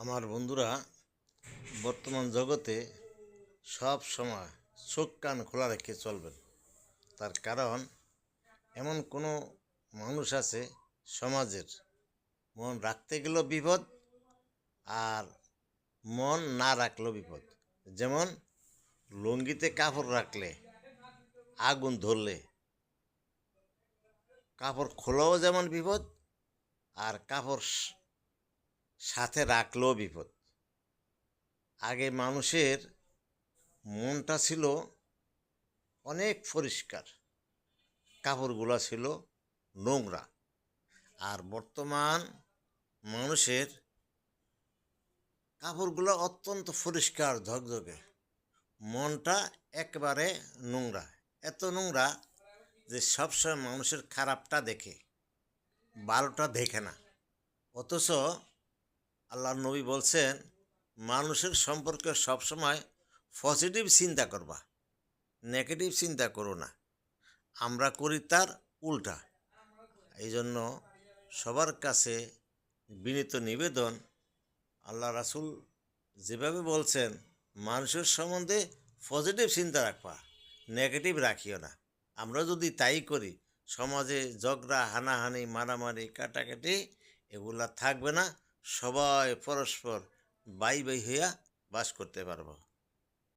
আমার বন্ধুরা, বর্তমান জগতে সব সময় চোখ কান খোলা রেখে চলবেন। তার কারণ, এমন কোনো মানুষ আছে সমাজের। মন রাখতে গেলেও বিপদ আর মন না রাখলেও বিপদ। যেমন, লুঙ্গিতে কাপড় রাখলে, আগুন ধরলে, কাপড় খোলাও যেমন বিপদ আর কাপড় সাথে রাখলেও বিপদ। আগে মানুষের মনটা ছিল অনেক পরিষ্কার, কাপড়গুলো ছিল নোংরা। আর বর্তমান মানুষের কাপড়গুলো অত্যন্ত পরিষ্কার, ধকধকে। মনটা একেবারে নোংরা, এত নোংরা যে সবসময় মানুষের খারাপটা দেখে ভালোটা দেখে না। অথচ আল্লাহ নবী বলছেন, মানুষের সম্পর্কে সবসময় পজিটিভ চিন্তা করবা নেগেটিভ চিন্তা করো না। আমরা করি তার উল্টা। এই জন্য সবার কাছে বিনীত নিবেদন, আল্লাহ রাসুল যেভাবে বলছেন, মানুষের সম্বন্ধে পজিটিভ চিন্তা রাখবা নেগেটিভ রাখিও না। আমরা যদি তাই করি, সমাজে ঝগড়া, হানাহানি, মারামারি, কাটাকাটি, এগুলা থাকবে না। সবাই পরস্পর বাই বাই হইয়া বাস করতে পারব।